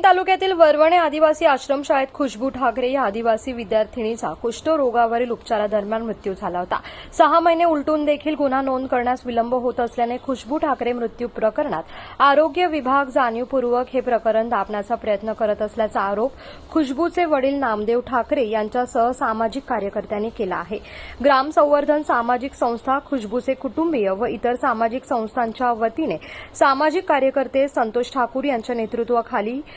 तालुक्यातील वरवणे आदिवासी आश्रमशाळेत खुशबू ठाकरे या आदिवासी विद्यार्थिनीचा कुष्ठरोगावरील उपचारादरम्यान मृत्यू झाला होता. सहा महिने उलटून देखील गुन्हा नोंद करण्यास विलंब होत असल्याने खुशबू ठाकरे मृत्यू प्रकरणात आरोग्य विभाग जाणीवपूर्वक हे प्रकरण दाबण्याचा प्रयत्न करत असल्याचा आरोप खुशबूचे वडील नामदेव ठाकरे यांच्यासह सामाजिक कार्यकर्त्यांनी केला आहे. ग्राम संवर्धन सामाजिक संस्था खुशबूचे कुटुंबीय व इतर सामाजिक संस्थांच्या वतीने सामाजिक कार्यकर्ते संतोष ठाकूर यांच्या नेतृत्वाखाली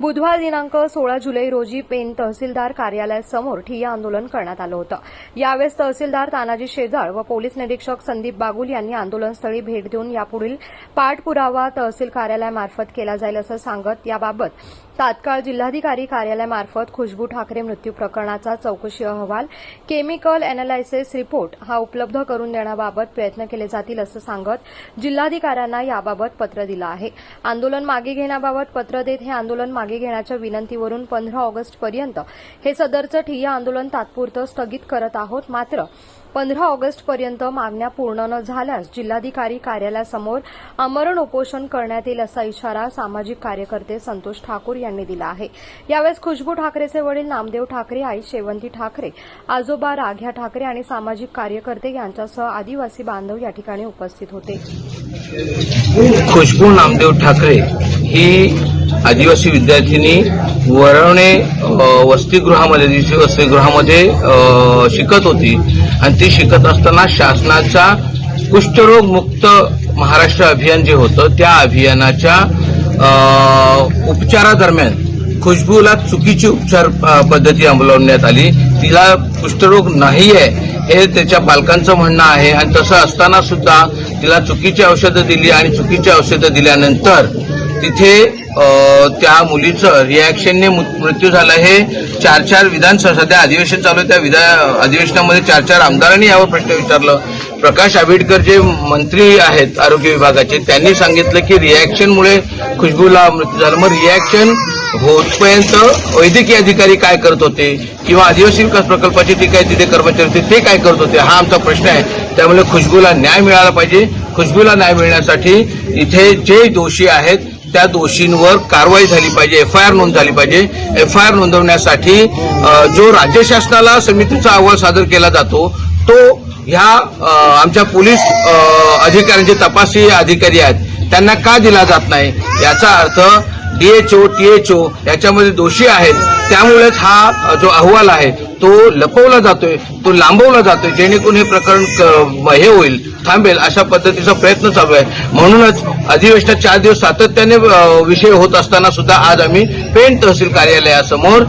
बुधवार दिनांक सोळा जुलै रोजी पेन तहसीलदार कार्यालयासमोर ठिय्या आंदोलन करण्यात आलं होतं. यावेळेस तहसीलदार तानाजी शेजाळ व पोलीस निरीक्षक संदीप बागुल यांनी आंदोलनस्थळी भेट देऊन यापुढील पाठपुरावा तहसील कार्यालयामार्फत केला जाईल असं सांगत याबाबत तात्काळ जिल्हाधिकारी कार्यालयामार्फत खुशबू ठाकरे मृत्यू प्रकरणाचा चौकशी अहवाल केमिकल अॅनालायसिस रिपोर्ट हा उपलब्ध करून देण्याबाबत प्रयत्न केले जातील असं सांगत जिल्हाधिकाऱ्यांना याबाबत पत्र दिलं आहे. आंदोलन मागे घेण्याबाबत पत्र देत हे आंदोलन मागे मागे घेण्याच्या विनंतीवरून पंधरा ऑगस्टपर्यंत हे सदरचं ठिय्या आंदोलन तात्पुरतं स्थगित करत आहोत. मात्र पंधरा ऑगस्टपर्यंत मागण्या पूर्ण न झाल्यास जिल्हाधिकारी कार्यालयासमोर आमरण उपोषण करण्यात येईल असा इशारा सामाजिक कार्यकर्ते संतोष ठाकूर यांनी दिला आहे. यावेळेस खुशबू ठाकरेचे वडील नामदेव ठाकरे आई शेवंती ठाकरे आजोबा राघ्या ठाकरे आणि सामाजिक कार्यकर्ते यांच्यासह आदिवासी बांधव या ठिकाणी उपस्थित होते. खुशबू नामदेव ठाकरे ही आदिवासी विद्यार्थिनी वरवणे वसतिगृहामध्ये दिवशी वसतिगृहामध्ये शिकत होती. आणि ती शिकत असताना शासनाचा कुष्ठरोग मुक्त महाराष्ट्र अभियान जे होतं त्या अभियानाच्या उपचारादरम्यान खुशबूला चुकीची उपचार पद्धती अंमलवण्यात आली. तिला कुष्ठरोग नाही आहे हे त्याच्या पालकांचं म्हणणं आहे. आणि तसं असताना सुद्धा तिला चुकीची औषधं दिली आणि चुकीची औषधं दिल्यानंतर तिथे त्या मुलीचं रिॲक्शनने मृ- मृत्यू झाला. हे चार चार विधानसभा सध्या अधिवेशन चालू आहे. त्या विधा अधिवेशनामध्ये चार चार आमदारांनी यावर प्रश्न विचारलं. प्रकाश आंबेडकर जे मंत्री आहेत आरोग्य विभागाचे त्यांनी सांगितलं की रिॲक्शनमुळे खुशबूला मृत्यू झाला. मग रिॲक्शन होतपर्यंत वैद्यकीय अधिकारी काय करत होते? किंवा आदिवासी विकास प्रकल्पाचे जे काही तिथे कर्मचारी होते ते काय करत होते? हा आमचा प्रश्न आहे. त्यामुळे खुशबूला न्याय मिळाला पाहिजे. खुशबूला न्याय मिळण्यासाठी इथे जे दोषी आहेत त्या दोषींवर कारवाई झाली पाहिजे एफ आय आर नोंद झाली पाहिजे. एफ आय आर नोंदवण्यासाठी जो राज्य शासनाला समितीचा अहवाल सादर केला जातो तो ह्या आमच्या पोलीस अधिकाऱ्यांचे तपासी अधिकारी आहेत. त्यांना का दिला जात नाही? याचा अर्थ डीएचओ टीएचओ याच्यामध्ये दोषी आहेत. त्यामुळेच हा जो अहवाल आहे तो लपवला जातोय तो लांबवला जातोय जेणेकरून हे प्रकरण हे होईल थांबेल अशा पद्धतीचा प्रयत्न चालू आहे. म्हणूनच अधिवेशनात चार दिवस सातत्याने विषय होत असताना सुद्धा आज आम्ही पेण तहसील कार्यालयासमोर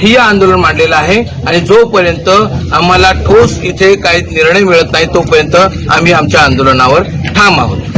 ठिय्या आंदोलन मांडलेलं आहे आणि जोपर्यंत आम्हाला ठोस इथे काही निर्णय मिळत नाही तोपर्यंत आम्ही आमच्या आंदोलनावर ठाम आहोत.